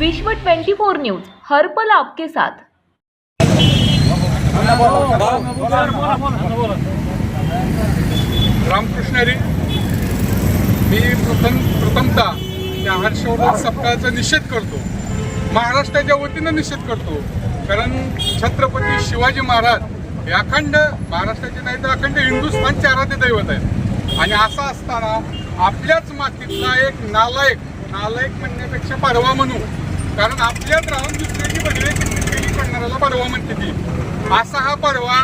विश्व 24 न्यूज हर पल आपके साथ. रामकृष्णरी मी प्रथम प्रथमता त्या हर्षवर्धन सप्ताहाचा निषेध करतो. महाराष्ट्राच्या वतीनं निषेध करतो. कारण छत्रपती शिवाजी महाराज हे अखंड महाराष्ट्राचे नाही तर अखंड हिंदुस्थानचे आराध्य दैवत आहेत. आणि असं असताना आपल्याच मातीतला एक नालायक नालायक म्हणण्यापेक्षा परवा म्हणू कारण आपल्यात राहून दुसऱ्याची बदले केली करणाऱ्याला परवा म्हणते ती. असा हा परवा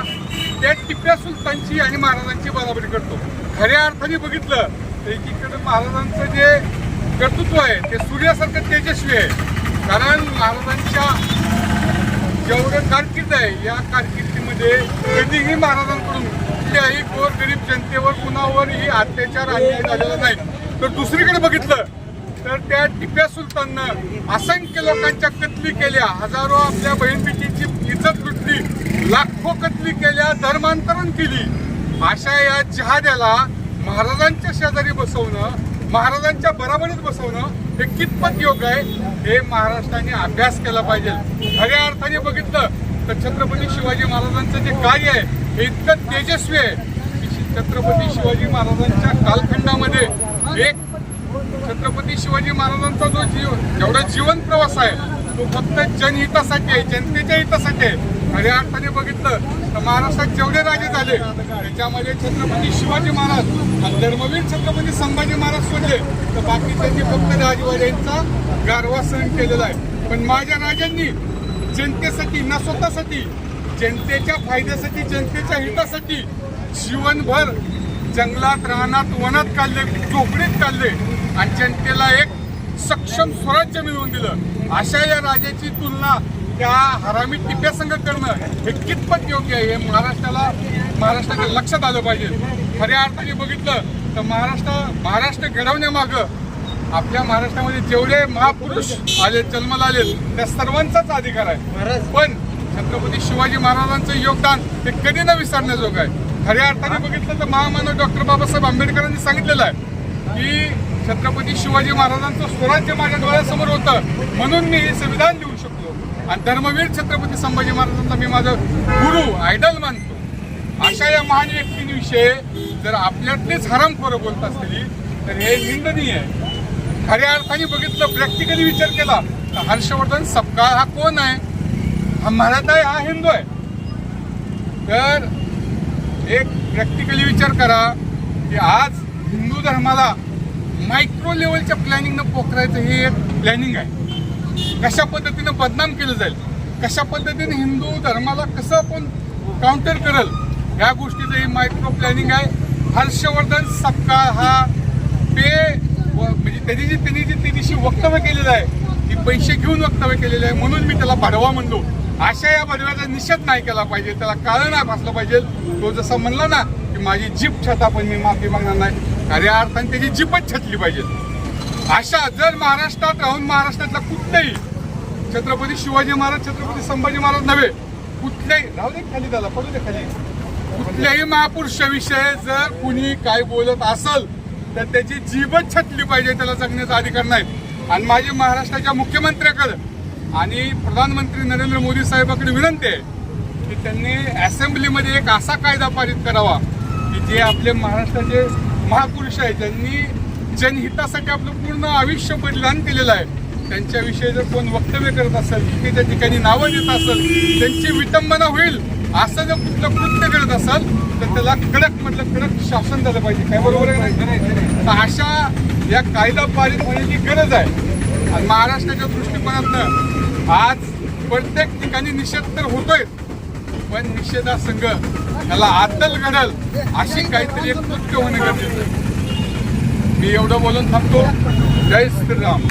त्या टिप्या सुलतानची आणि महाराजांची बराबरी करतो. खऱ्या अर्थाने बघितलं तर एकीकडे महाराजांचं जे कर्तृत्व आहे ते सूर्यासारखं तेजस्वी आहे. कारण महाराजांच्या जेवढं कारकीर्द आहे या कारकिर्दीमध्ये कधीही महाराजांकडून कुठल्याही गोर गरीब जनतेवर कुणावरही अत्याचार अन्याय झालेला नाही. तर दुसरीकडे बघितलं तर त्या टिप्या सुलताननं असंख्य लोकांच्या कत्ली केल्या. हजारो आपल्या बहीण बहीणपैकीची इज्जत लुटली. लाखो कत्ली केल्या धर्मांतरण केली. अशा या जहाद्याला महाराजांच्या शेजारी बसवणं महाराजांच्या बराबरीत बसवणं हे कितपत योग्य आहे हे महाराष्ट्राने अभ्यास केला पाहिजे. खऱ्या अर्थाने बघितलं तर छत्रपती शिवाजी महाराजांचं जे कार्य आहे हे इतकं तेजस्वी आहे की छत्रपती शिवाजी महाराजांच्या कालखंडामध्ये एक छत्रपती शिवाजी महाराजांचा जो जीव जेवढा जीवन प्रवास आहे तो फक्त जनहितासाठी आहे जनतेच्या हितासाठी आहे. खऱ्या अर्थाने बघितलं तर महाराष्ट्रात जेवढे राजे झाले त्याच्यामध्ये छत्रपती शिवाजी महाराज धर्मवीर छत्रपती संभाजी महाराज सोडले तर बाकीच्यांनी फक्त राजवाड्यांचा गारवा सहन केलेला आहे. पण माझ्या राजांनी जनतेसाठी ना स्वतःसाठी जनतेच्या फायद्यासाठी जनतेच्या हितासाठी जीवनभर जंगलात रानात वनात काढले झोपडीत काढले. आणि जनतेला एक सक्षम स्वराज्य मिळवून दिलं. अशा या राजाची तुलना त्या हरामी टिप्यासंग करणं हे कितपत योग्य आहे हे महाराष्ट्राला महाराष्ट्राच्या लक्षात आलं पाहिजे. खऱ्या अर्थाने बघितलं तर महाराष्ट्र महाराष्ट्र घडवण्यामागं आपल्या महाराष्ट्रामध्ये जेवढे महापुरुष आले जन्माला आले त्या सर्वांचाच अधिकार आहे. पण छत्रपती शिवाजी महाराजांचं योगदान हे कधी न विसरण्याजोगं आहे. खऱ्या अर्थाने बघितलं तर महामानव डॉक्टर बाबासाहेब आंबेडकरांनी सांगितलेलं आहे की छत्रपती शिवाजी महाराजांचं स्वराज्य माझ्या डोळ्यासमोर होतं म्हणून मी हे संविधान लिहू शकलो. आणि धर्मवीर छत्रपती संभाजी महाराजांना मी माझं गुरु आयडल मानतो. अशा या महान व्यक्तींविषयी जर आपल्यातलीच हरामखोरं बोलत असली तर हे निंदनीय आहे. खऱ्या अर्थाने बघितलं प्रॅक्टिकली विचार केला तर हर्षवर्धन सपकाळ हा कोण आहे? हा मराठा आहे हा हिंदू आहे. तर एक प्रॅक्टिकली विचार करा की आज हिंदू धर्माला मायक्रो लेवलच्या प्लॅनिंगनं पोखरायचं हे एक प्लॅनिंग आहे. कशा पद्धतीनं बदनाम केलं जाईल? कशा पद्धतीने हिंदू धर्माला कसं आपण काउंटर करल? या गोष्टीचं हे मायक्रो प्लॅनिंग आहे. हर्षवर्धन सपकाळ हा पे व- म्हणजे त्यांनी जी त्यांनी जी त्या दिवशी वक्तव्य केलेलं आहे ती पैसे घेऊन वक्तव्य केलेलं आहे म्हणून मी त्याला भाडवा म्हणलो. अशा या भडव्याचा निषेध नाही केला पाहिजे. त्याला कारण नाही भासलं पाहिजे. तो जसा म्हणला ना की माझी जीप छता पण मी माफी मागणार नाही. खऱ्या अर्थाने त्याची जीपच छतली पाहिजे. अशा जर महाराष्ट्रात राहून महाराष्ट्रातला कुठल्याही छत्रपती शिवाजी महाराज छत्रपती संभाजी महाराज नव्हे कुठल्याही राहू दे खाली त्याला पडू दे खाली. कुठल्याही महापुरुषाविषयी जर कुणी काय बोलत असल तर त्याची जीवच छटली पाहिजे त्याला जगण्याचा अधिकार नाही. आणि माझी महाराष्ट्राच्या मुख्यमंत्र्याकडे आणि प्रधानमंत्री नरेंद्र मोदी साहेबांकडे विनंती आहे की त्यांनी असेंब्लीमध्ये एक असा कायदा पारित करावा की जे आपले महाराष्ट्राचे महापुरुष आहेत. ज्यांनी जनहितासाठी आपलं पूर्ण आयुष्य बलिदान केलेलं आहे. त्यांच्याविषयी जर कोण वक्तव्य करत असेल की त्या ठिकाणी नावं देत असेल त्यांची विटंबना होईल असं जर कुठलं कृत्य करत असाल तर त्याला कडक म्हटलं कडक शासन झालं पाहिजे. काय बरोबर नाही तर अशा या कायदा पारित होण्याची गरज आहे. आणि महाराष्ट्राच्या दृष्टिकोनातनं आज प्रत्येक ठिकाणी निषेध तर होतोय. पण निषेधासंघ त्याला आदल घडल अशी काहीतरी एक कृत्य होणं गरजेचं आहे. मी एवढं बोलून थांबतो. जय श्रीराम.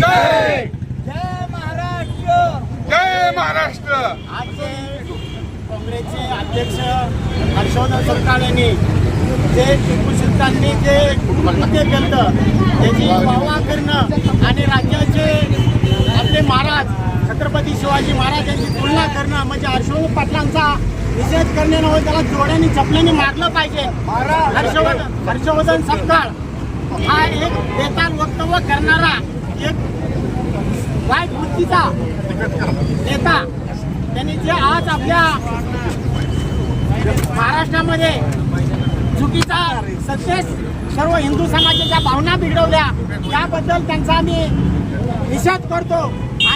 जय! जय महाराष्ट्र! काँग्रेसचे अध्यक्ष हर्षवर्धन सरकार यांनी जे टिपू सुलताननी जे कृत्य केलं त्याची वाहवा करणं आणि राज्याचे आपले महाराज छत्रपती शिवाजी महाराज यांची तुलना करणं म्हणजे हर्षवर्धन पाटलांचा निषेध करणे नव्हे त्याला जोड्याने चपल्याने मारलं पाहिजे. हर्षवर्धन हर्षवर्धन सपकाळ हा एक बेताल वक्तव्य करणारा एक वाईट वृत्तीचा नेता. त्यांनी जे आज आपल्या महाराष्ट्रामध्ये चुकीचा सत्तेस सर्व हिंदू समाजाच्या भावना बिघडवल्या त्याबद्दल त्यांचा आम्ही निषेध करतो.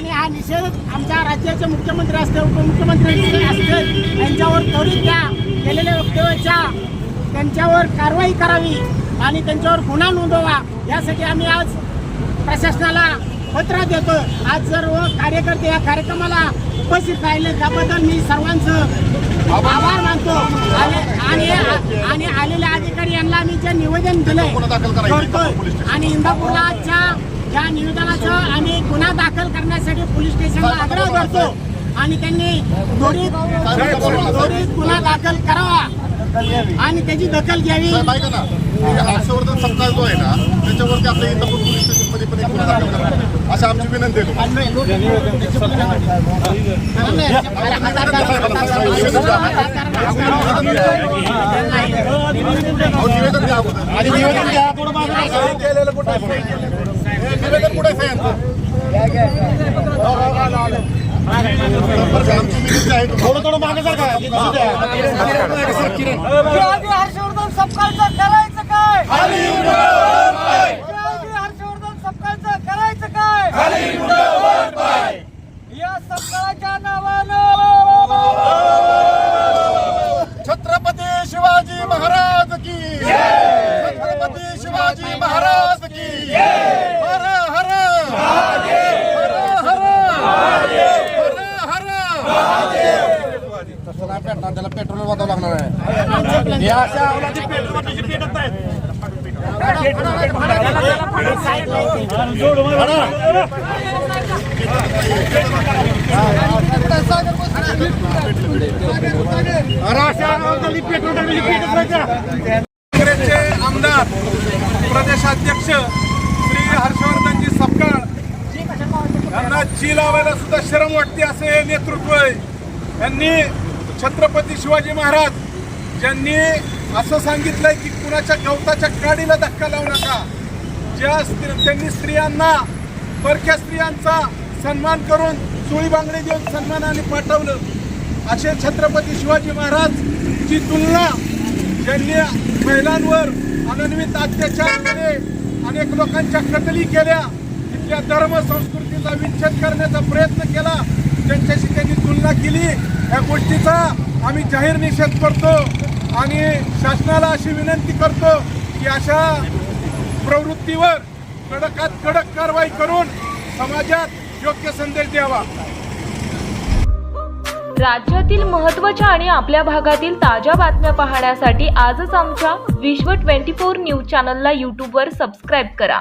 आणि हा निषेध आमच्या राज्याचे मुख्यमंत्री असतील उपमुख्यमंत्री असतील यांच्यावर त्वरित त्या केलेल्या वक्तव्याच्या त्यांच्यावर कारवाई करावी आणि त्यांच्यावर गुन्हा नोंदवा यासाठी आम्ही आज प्रशासनाला पत्र देतो आज सर्व कार्यकर्ते या कार्यक्रमाला उपस्थित राहिले. त्याबद्दल मी सर्वांचं आभार मानतो. आणि आणि आलेल्या अधिकारी यांना मी जे निवेदन दिलंय करतोय. आणि इंदापूरला आजच्या या निवेदनाचं आम्ही गुन्हा दाखल करण्यासाठी पोलीस स्टेशनला आग्रह करतो. आणि त्यांनी त्वरित त्वरित गुन्हा दाखल करावा. आणि त्याची दखल घ्यावी. हर्षवर्धन सप्ताह जो आहे ना त्याच्यावरती आपल्या इंदापूर पोलीस स्टेशनमध्ये पण एक गुन्हा दाखल करा अशी आमची विनंती आहे निवेदन द्या अगोदर. थोडं थोडं मागे जा काय हर्षवर्धन सपकाळचं करायचं काय हर्षवर्धन सपकाळचं करायचं काय या सपकाळच्या नावानं छत्रपती शिवाजी महाराज की छत्रपती शिवाजी महाराज पेट्रोल वाजावं लागणार आहे या अशा काँग्रेसचे आमदार प्रदेशाध्यक्ष श्री हर्षवर्धनजी सपकाळ यांना जी लावायला सुद्धा शरम वाटते असे हे नेतृत्व आहे यांनी छत्रपती शिवाजी महाराज ज्यांनी असं सांगितलंय की कुणाच्या गवताच्या काडीला धक्का लावू नका. ज्या स्त्री त्यांनी स्त्रियांना परक्या स्त्रियांचा सन्मान करून चोळी बांगडी देऊन सन्मानाने पाठवलं. असे छत्रपती शिवाजी महाराज ची तुलना ज्यांनी महिलांवर अनन्वित अत्याचार केले अनेक लोकांच्या कटली केल्या आपल्या धर्म संस्कृतीचा विच्छेद करण्याचा प्रयत्न केला त्यांच्याशी त्यांनी तुलना केली. या गोष्टीचा आम्ही जाहीर निषेध करतो आणि शासनाला अशी विनंती करतो की अशा प्रवृत्तीवर कडकात कडक कारवाई करून समाजात योग्य संदेश द्यावा. राज्यातील महत्त्वाच्या आणि आपल्या भागातील ताज्या बातम्या पाहण्यासाठी आजच आमच्या विश्व ट्वेंटी फोर न्यूज चॅनलला यूट्यूबवर सबस्क्राईब करा.